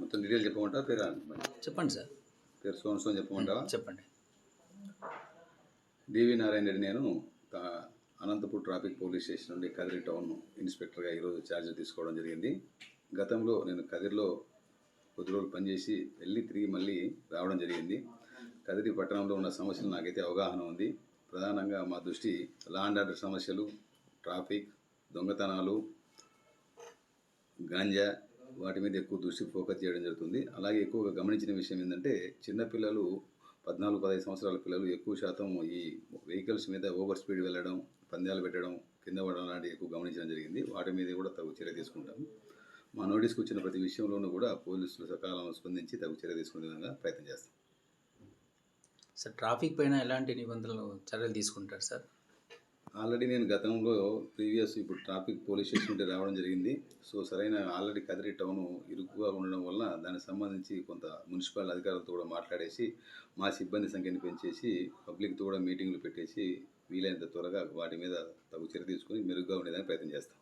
మొత్తం డీటెయిల్ చెప్పమంటావా? పేరు? చెప్పండి సార్. పేరు సోన్ సోన్ చెప్పమంటావా? చెప్పండి. డివి నారాయణ రెడ్డి నేను అనంతపూర్ ట్రాఫిక్ పోలీస్ స్టేషన్ నుండి కదిరి టౌన్ ఇన్స్పెక్టర్గా ఈరోజు ఛార్జ్ తీసుకోవడం జరిగింది. గతంలో నేను కదిరిలో కొద్ది రోజులు పనిచేసి వెళ్ళి తిరిగి మళ్ళీ రావడం జరిగింది. కదిరి పట్టణంలో ఉన్న సమస్యలు నాకైతే అవగాహన ఉంది. ప్రధానంగా మా దృష్టి లా అండ్ ఆర్డర్ సమస్యలు ట్రాఫిక్ దొంగతనాలు గాంజా వాటి మీద ఎక్కువ దృష్టి ఫోకస్ చేయడం జరుగుతుంది. అలాగే ఎక్కువగా గమనించిన విషయం ఏంటంటే చిన్నపిల్లలు పద్నాలుగు పదహైదు సంవత్సరాల పిల్లలు ఎక్కువ శాతం ఈ వెహికల్స్ మీద ఓవర్ స్పీడ్ వెళ్ళడం పందాలు పెట్టడం కింద పడడం లాంటివి ఎక్కువ గమనించడం జరిగింది. వాటి మీద కూడా తగు చర్య తీసుకుంటాం. మా నోటీస్కి వచ్చిన ప్రతి విషయంలోనూ కూడా పోలీసులు సకాలంలో స్పందించి తగు చర్య తీసుకునే విధంగా ప్రయత్నం చేస్తాం. సార్ ట్రాఫిక్ పైన ఎలాంటి నిబంధనలు చర్యలు తీసుకుంటారు సార్? ఆల్రెడీ నేను గతంలో ప్రీవియస్ ఇప్పుడు ట్రాఫిక్ పోలీస్ స్టేషన్ నుండి రావడం జరిగింది. సో సరైన ఆల్రెడీ కదిరి టౌన్ ఇరుకుగా ఉండడం వల్ల దానికి సంబంధించి కొంత మున్సిపల్ అధికారులతో కూడా మాట్లాడేసి మా సిబ్బంది సంఖ్యను పెంచేసి పబ్లిక్తో కూడా మీటింగ్లు పెట్టేసి వీలైనంత త్వరగా వాటి మీద తగు చర్య తీసుకొని మెరుగ్గా ఉండేదానికి ప్రయత్నం చేస్తాం.